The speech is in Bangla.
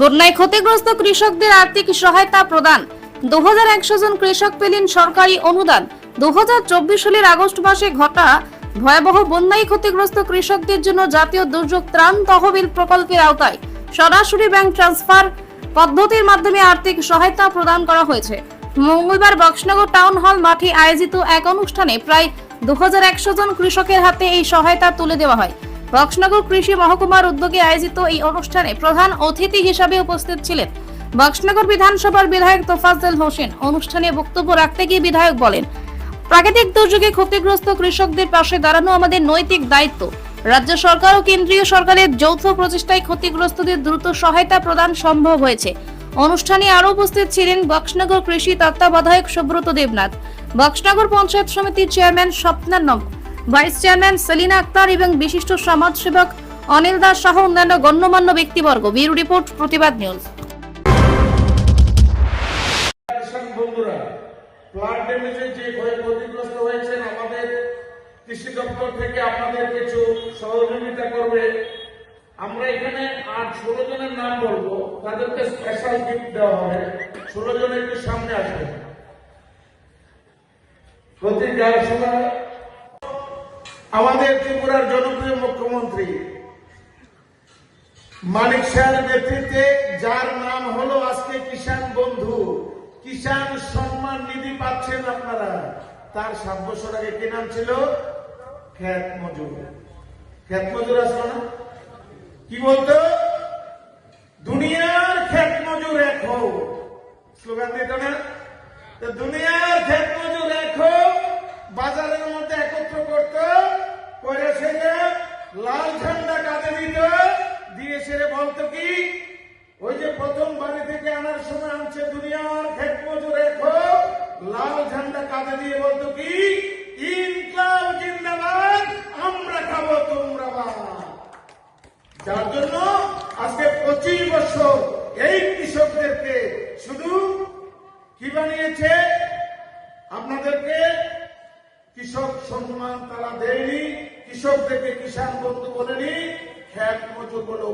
বন্যায় ক্ষতিগ্রস্ত কৃষকদের আর্থিক সহায়তা প্রদান। দু হাজার একশো জন কৃষক পেলেন সরকারি অনুদান। দু হাজার চব্বিশ সালের আগস্ট মাসে ঘটা ভয়াবহ বন্যায় ক্ষতিগ্রস্ত কৃষকদের জন্য জাতীয় দুর্যোগ ত্রাণ তহবিল প্রকল্পের আওতায় সরাসরি ব্যাংক ট্রান্সফার পদ্ধতির মাধ্যমে আর্থিক সহায়তা প্রদান করা হয়েছে। মঙ্গলবার বক্সনগর টাউন হল মাঠে আয়োজিত এক অনুষ্ঠানে প্রায় দু হাজার একশো জন কৃষকের হাতে এই সহায়তা তুলে দেওয়া হয়। বক্সনগর কৃষি মহকুমার উদ্যোগে আয়োজিত এই অনুষ্ঠানে প্রধান অতিথি হিসাবে উপস্থিত ছিলেন বক্সনগর বিধানসভার বিধায়ক তোফাজ্জল হোসেন। অনুষ্ঠানে বক্তব্য রাখতে গিয়ে বিধায়ক বলেন, প্রাকৃতিক দুর্যোগে ক্ষতিগ্রস্ত কৃষকদের পাশে দাঁড়ানো আমাদের নৈতিক দায়িত্ব। রাজ্য সরকার ও কেন্দ্রীয় সরকারের যৌথ প্রচেষ্টায় ক্ষতিগ্রস্তদের দ্রুত সহায়তা প্রদান সম্ভব হয়েছে। অনুষ্ঠানে আরও উপস্থিত ছিলেন বক্সনগর কৃষি তত্ত্বাবধায়ক সুব্রত দেবনাথ। বক্সনগর পঞ্চায়েত সমিতির চেয়ারম্যান স্বপ্নার নম ভাইস চেয়ারম্যান সেলিনা আক্তার এবং বিশিষ্ট সমাজসেবক অনিল দাস সহ অন্যান্য গণ্যমান্য ব্যক্তিবর্গ। Bureau report, Protibad news. ড্যামেজে যে হয়েছেন আমাদের কৃষি দপ্তর থেকে আপনাদের কিছু সহযোগিতা করবে। আমরা এখানে আট ষোলো জনের নাম বলব, তাদেরকে স্পেশাল গিফট দেওয়া হবে। ষোলো জন একটু সামনে আসবে গায়সভা আমাদের ত্রিপুরার জনপ্রিয় মুখ্যমন্ত্রী মানিক শাহের নেতৃত্বে, যার নাম হলো আজকে কিষাণ বন্ধু। কিষাণ সম্মান নিধি পাচ্ছেন আপনারা। তার সাত বছর আগে কি নাম ছিল? খ্যাত মজুর। খ্যাত মজুর আসলো না? কি বলতো? দুনিয়ার খ্যাত মজুর এক হোক। স্লোগান দিত না? দুনিয়ার খ্যাত মজুর এক হও বাজারের মধ্যে একত্র করত করে সেরে লাল ঝান্ডা কাঁধে দিত সেরে বলতো কি? ওই যে প্রথম বাড়ি থেকে আনার সময় আনছে দুনিয়ার মজুর রেখো লাল ঝান্ডা কাঁধে দিয়ে বলতো কি? ইনকাম জিন্দাবাদ, আমরা খাব তোমরা যার জন্য আজকে পঁচিশ বছর এই কৃষকদেরকে শুধু কি বানিয়েছে? আপনাদেরকে কৃষক সম্মান তারা দেয়নি, কৃষকদেরকে কিষাণ বন্ধু বলেনি খ্যাত মজুর বলে